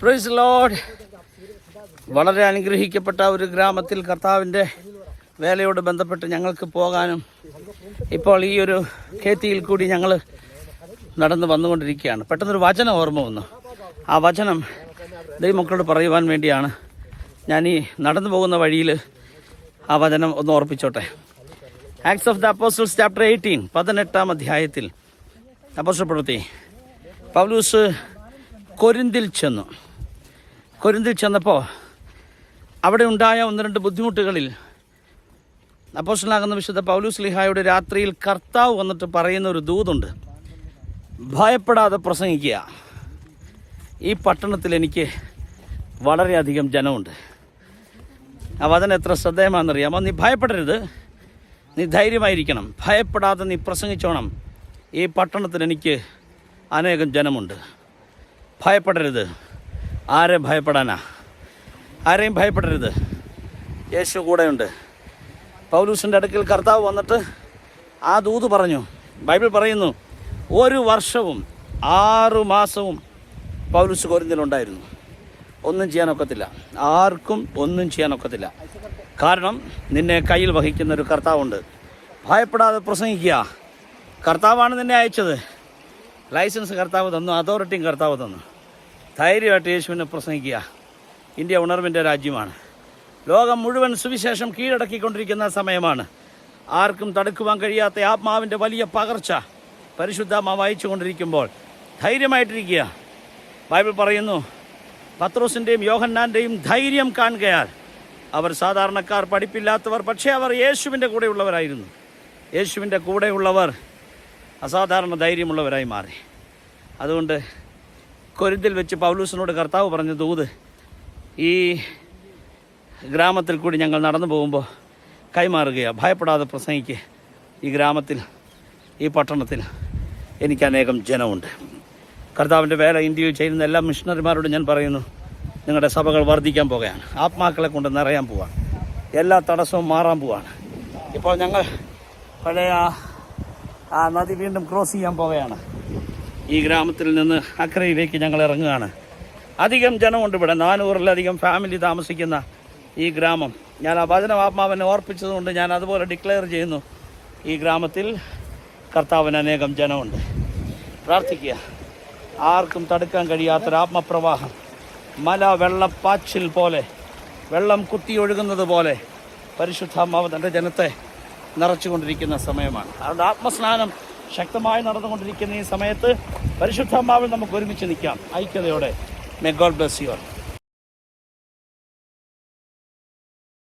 Price load വളരെ അനുഗ്രഹിക്കപ്പെട്ട ഒരു ഗ്രാമത്തിൽ കർത്താവിന്റെ വേലയോട് ബന്ധപ്പെട്ട് ഞങ്ങൾക്ക് പോകാനും ഇപ്പോൾ ഈ ഒരു ഖേത്തിയിൽ കൂടി ഞങ്ങൾ നടന്ന് വന്നുകൊണ്ടിരിക്കുകയാണ്. പെട്ടെന്നൊരു വചനം ഓർമ്മ വന്നു. ആ വചനം ദൈവമക്കളോട് പറയുവാൻ വേണ്ടിയാണ് ഞാൻ ഈ നടന്നു പോകുന്ന വഴിയിൽ ആ വചനം ഒന്ന് ഓർപ്പിച്ചോട്ടെ. Acts of the Apostles chapter eighteen പതിനെട്ടാം അധ്യായത്തിൽ. അപ്പോസ്റ്റൽ പ്രവൃത്തി പൗലൂസ് കൊരിന്തിൽ ചെന്നു. കൊരിന്തിൽ ചെന്നപ്പോൾ അവിടെ ഉണ്ടായ ഒന്ന് രണ്ട് ബുദ്ധിമുട്ടുകളിൽ അപ്പോസ്റ്റലാകുന്ന വിശുദ്ധ പൗലൂസ് ലിഹായുടെ രാത്രിയിൽ കർത്താവ് വന്നിട്ട് പറയുന്ന ഒരു ദൂതുണ്ട്. ഭയപ്പെടാതെ പ്രസംഗിക്കുക. ഈ പട്ടണത്തിൽ എനിക്ക് വളരെയധികം ജനമുണ്ട്. ആ വചനം എത്ര ശ്രദ്ധേയമാണെന്നറിയാമോ? നീ ഭയപ്പെടരുത്. നീ ധൈര്യമായിരിക്കണം. ഭയപ്പെടാതെ നീ പ്രസംഗിച്ചോണം. ഈ പട്ടണത്തിൽ എനിക്ക് അനേകം ജനമുണ്ട്. ഭയപ്പെടരുത്. ആരെയും ഭയപ്പെടാനാ? ആരെയും ഭയപ്പെടരുത്. യേശു കൂടെയുണ്ട്. പൗലൂസിന്റെ അടുക്കൽ കർത്താവ് വന്നിട്ട് ആ ദൂത് പറഞ്ഞു. ബൈബിൾ പറയുന്നു ഒരു വർഷവും ആറു മാസവും പൗലൂസ് കൊരിന്തിലുണ്ടായിരുന്നു. ഒന്നും ചെയ്യാനൊക്കത്തില്ല ആർക്കും ഒന്നും ചെയ്യാനൊക്കത്തില്ല കാരണം നിന്നെ കയ്യിൽ വഹിക്കുന്ന ഒരു കർത്താവുണ്ട്. ഭയപ്പെടാതെ പ്രസംഗിക്കുക. കർത്താവാണ് നിന്നെ അയച്ചത്. ലൈസൻസ് കർത്താവ് തന്നു അതോറിറ്റിയും കർത്താവ് തന്നു. ധൈര്യമായിട്ട് യേശുവിനെ പ്രസംഗിക്കുക. ഇന്ത്യ ഉണർവിന്റെ രാജ്യമാണ്. ലോകം മുഴുവൻ സുവിശേഷം കീഴടക്കിക്കൊണ്ടിരിക്കുന്ന സമയമാണ്. ആർക്കും തടുക്കുവാൻ കഴിയാത്ത ആത്മാവിന്റെ വലിയ പകർച്ച പരിശുദ്ധാമ വായിച്ചു കൊണ്ടിരിക്കുമ്പോൾ ധൈര്യമായിട്ടിരിക്കുക. ബൈബിൾ പറയുന്നു പത്രോസിന്റെയും യോഹന്നാന്റെയും ധൈര്യം കാണുകയാൽ അവർ സാധാരണക്കാർ പഠിപ്പില്ലാത്തവർ പക്ഷേ അവർ യേശുവിന്റെ കൂടെയുള്ളവരായിരുന്നു. യേശുവിന്റെ കൂടെയുള്ളവർ അസാധാരണ ധൈര്യമുള്ളവരായി മാറി. അതുകൊണ്ട് കൊരിന്തിൽ വെച്ച് പൗലൂസിനോട് കർത്താവ് പറഞ്ഞ ദൂത് ഈ ഗ്രാമത്തിൽ കൂടി ഞങ്ങൾ നടന്നു പോകുമ്പോൾ കൈമാറുകയാണ് ഭയപ്പെടാതെ പ്രസംഗിക്ക്. ഈ ഗ്രാമത്തിൽ ഈ പട്ടണത്തിൽ എനിക്ക് അനേകം ജനമുണ്ട്. കർത്താവിന്റെ വേല ഇന്ത്യയിൽ ചെയ്യുന്ന എല്ലാ മിഷണറിമാരോടും ഞാൻ പറയുന്നു നിങ്ങളുടെ സഭകൾ വർദ്ധിക്കാൻ പോകുകയാണ് ആത്മാക്കളെ കൊണ്ട് നിറയാൻ പോവാണ്. എല്ലാ തടസ്സവും മാറാൻ പോവാണ്. ഇപ്പോൾ ഞങ്ങൾ പഴയ ആ- നദി വീണ്ടും ക്രോസ് ചെയ്യാൻ പോവുകയാണ്. ഈ ഗ്രാമത്തിൽ നിന്ന് അക്രയിലേക്ക് ഞങ്ങൾ ഇറങ്ങുകയാണ്. അധികം ജനമുണ്ട് ഇവിടെ. നാനൂറിലധികം ഫാമിലി താമസിക്കുന്ന ഈ ഗ്രാമം. ഞാൻ ആ വചന ആത്മാവിനെ ഓർപ്പിച്ചതുകൊണ്ട് ഞാൻ അതുപോലെ ഡിക്ലെയർ ചെയ്യുന്നു. ഈ ഗ്രാമത്തിൽ കർത്താവിന് അനേകം ജനമുണ്ട്. പ്രാർത്ഥിക്കുക. ആർക്കും തടുക്കാൻ കഴിയാത്തൊരു ആത്മപ്രവാഹം മല വെള്ളപ്പാച്ചിൽ പോലെ വെള്ളം കുത്തിയൊഴുകുന്നത് പോലെ പരിശുദ്ധാത്മാവ് തന്റെ ജനത്തെ നിറച്ചുകൊണ്ടിരിക്കുന്ന സമയമാണ്. അതുകൊണ്ട് ആത്മസ്നാനം ശക്തമായി നടന്നുകൊണ്ടിരിക്കുന്ന ഈ സമയത്ത് പരിശുദ്ധമാവിൽ നമുക്ക് ഒരുമിച്ച് നിൽക്കാം. ഐക്യതയോടെ. മെഗോൾ ഗോഡ് ബ്ലസ് യു